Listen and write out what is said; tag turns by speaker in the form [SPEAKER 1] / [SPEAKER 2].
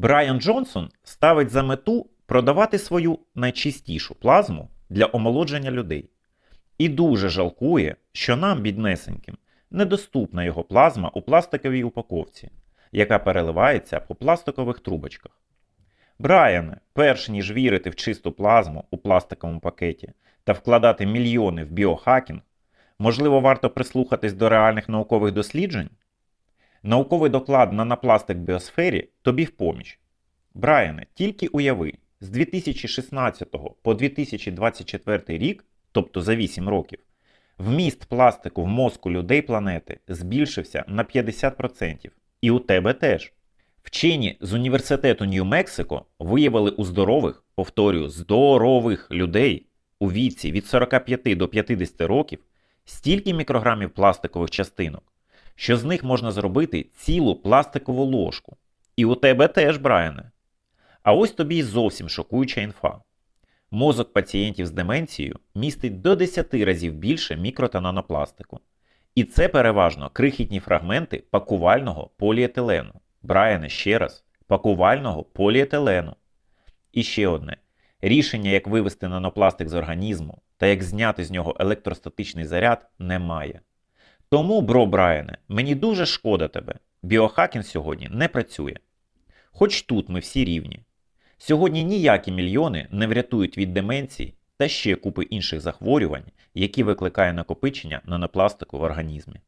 [SPEAKER 1] Брайан Джонсон ставить за мету продавати свою найчистішу плазму для омолодження людей. І дуже жалкує, що нам, біднесеньким, недоступна його плазма у пластиковій упаковці, яка переливається по пластикових трубочках. Брайане, перш ніж вірити в чисту плазму у пластиковому пакеті та вкладати мільйони в біохакінг, можливо, варто прислухатись до реальних наукових досліджень? Науковий доклад на напластик біосфері тобі в поміч. Брайане, тільки уяви, з 2016 по 2024 рік, тобто за 8 років, вміст пластику в мозку людей планети збільшився на 50%. І у тебе теж. Вчені з університету Нью-Мексико виявили у здорових, повторюю, здорових людей у віці від 45 до 50 років стільки мікрограмів пластикових частинок, що з них можна зробити цілу пластикову ложку. І у тебе теж, Брайане. А ось тобі й зовсім шокуюча інфа. Мозок пацієнтів з деменцією містить до 10 разів більше мікро та нанопластику. І це переважно крихітні фрагменти пакувального поліетилену. Брайане ще раз, пакувального поліетилену. І ще одне: рішення, як вивести нанопластик з організму та як зняти з нього електростатичний заряд, немає. Тому, бро Брайане, мені дуже шкода тебе. Біохакінг сьогодні не працює. Хоч тут ми всі рівні. Сьогодні ніякі мільйони не врятують від деменції та ще купи інших захворювань, які викликає накопичення нанопластику в організмі.